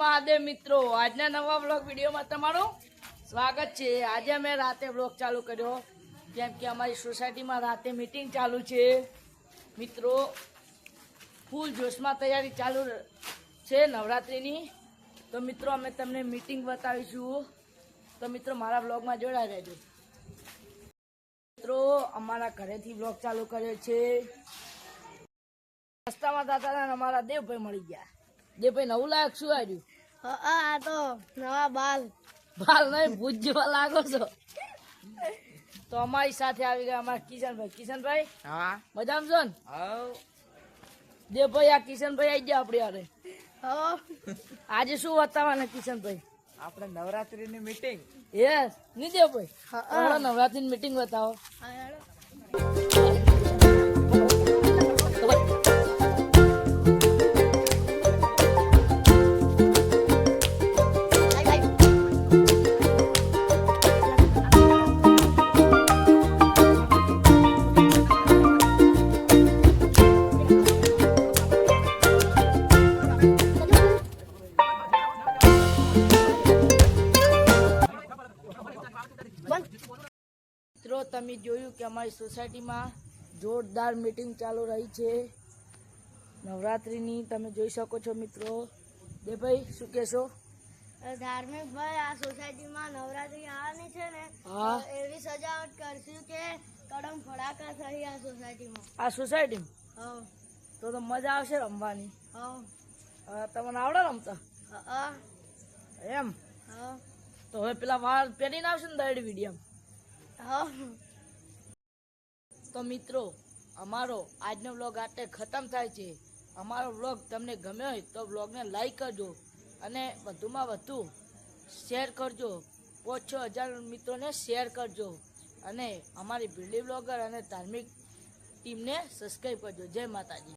મહાદેવ મિત્રો. આજના નવા બ્લોગ વિડીયોમાં તમારું સ્વાગત છે. આજે અમે રાતે બ્લોગ ચાલુ કર્યો. કેમ કે અમારી સોસાયટીમાં રાતે મિટિંગ ચાલુ છે. મિત્રો, ફૂલ જોશમાં તૈયારી ચાલુ છે નવરાત્રિની. તો મિત્રો, અમે તમને મિટિંગ બતાવીશું. તો મિત્રો, મારા બ્લોગમાં જોડાઈ રહેજો. મિત્રો, અમારા ઘરેથી બ્લોગ ચાલુ કર્યો છે. રસ્તામાં દાદાને અમારા દેવભાઈ મળી ગયા. દેવભાઈ નવું લાયક શું આવ્યું આ તો નવા બાલ. બાલ નહીં ભૂત જેવા લાગો છો. તો અમારી સાથે આવી ગયા અમારા કિશનભાઈ. કિશનભાઈ હા. મજામાં છો ને? હવ. ભાઈ આ કિશનભાઈ આવી ગયા આપણી આરે હો આજે શું બતાવવાના કિશનભાઈ? આપણે નવરાત્રીની મીટિંગ યસ નહીં ભાઈ. હા. હાલો નવરાત્રીની મીટિંગ બતાવો. મિત્રો તમે જોયું કે અમારી સોસાયટીમાં જોરદાર મીટિંગ ચાલુ રહી છે. નવરાત્રિની તમે જોઈ શકો છો મિત્રો. દેવભાઈ શું કહેશો? ધાર્મિક ભાઈ આ સોસાયટીમાં નવરાત્રી આવવાની છે ને હા. એવી સજાવટ કરશું કે કડમ ફડાકા થઈ આ સોસાયટીમાં. આ સોસાયટી હવ તો તો મજા આવશે રમવાની. તમને આવડે રમતા? એમ? તો હવે પેલા વાળ પહેરીને આવશે ને દરેડ વિડીયમ હવ તો મિત્રો, અમારો આજનો વ્લોગ આટલે ખતમ થાય છે. અમારો વ્લોગ તમને ગમ્યો હોય તો વ્લોગને લાઈક કરજો અને વધુમાં વધુ શેર કરજો. પાંચ છ હજાર મિત્રોને શેર કરજો અને અમારી બિલ્ડી બ્લોગર અને ધાર્મિક ટીમને સબસ્ક્રાઈબ કરજો. જય માતાજી.